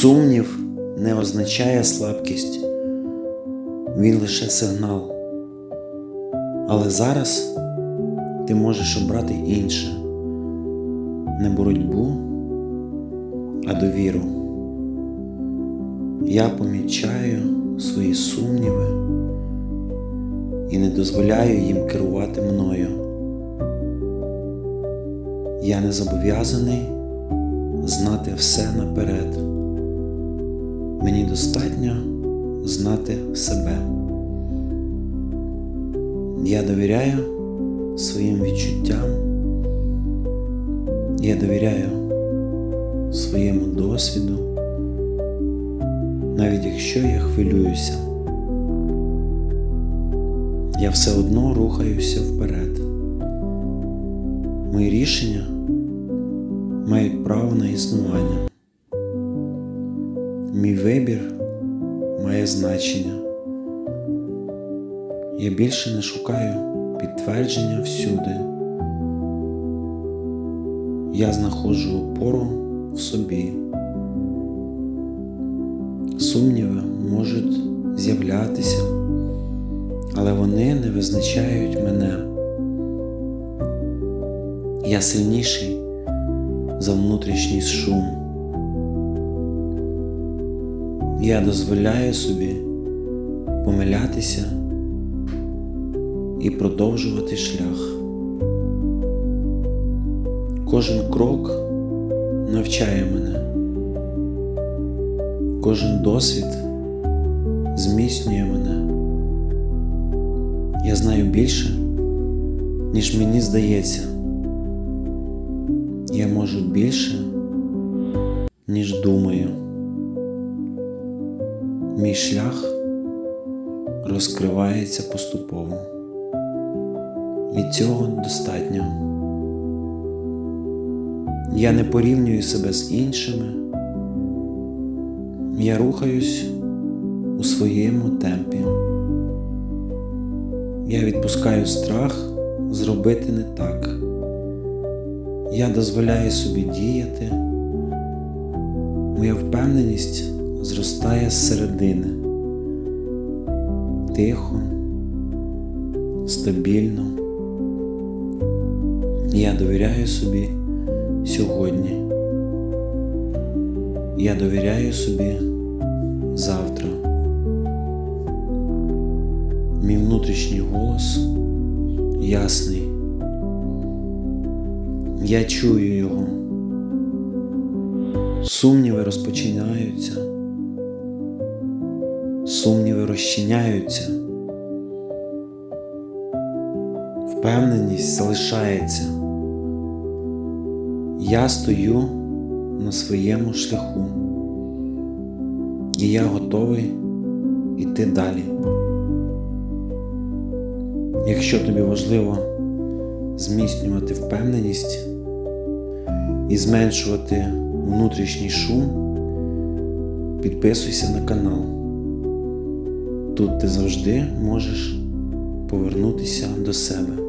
Сумнів не означає слабкість, він лише сигнал. Але зараз ти можеш обрати інше, не боротьбу, а довіру. Я помічаю свої сумніви і не дозволяю їм керувати мною. Я не зобов'язаний знати все наперед. Мені достатньо знати себе. Я довіряю своїм відчуттям. Я довіряю своєму досвіду, навіть якщо я хвилююся, я все одно рухаюся вперед. Мої рішення мають право на існування. Мій вибір має значення. Я більше не шукаю підтвердження всюди. Я знаходжу опору в собі. Сумніви можуть з'являтися, але вони не визначають мене. Я сильніший за внутрішній шум. Я дозволяю собі помилятися і продовжувати шлях. Кожен крок навчає мене, кожен досвід зміцнює мене. Я знаю більше, ніж мені здається. Я можу більше, ніж думаю. Мій шлях розкривається поступово. І цього достатньо. Я не порівнюю себе з іншими. Я рухаюсь у своєму темпі. Я відпускаю страх зробити не так. Я дозволяю собі діяти. Моя впевненість зростає зсередини. Тихо, стабільно. Я довіряю собі сьогодні. Я довіряю собі завтра. Мій внутрішній голос ясний. Я чую його. Сумніви розпочинаються. Сумніви розчиняються. Впевненість залишається. Я стою на своєму шляху. І я готовий йти далі. Якщо тобі важливо зміцнювати впевненість і зменшувати внутрішній шум, підписуйся на канал. Тут ти завжди можеш повернутися до себе.